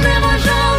зневажали.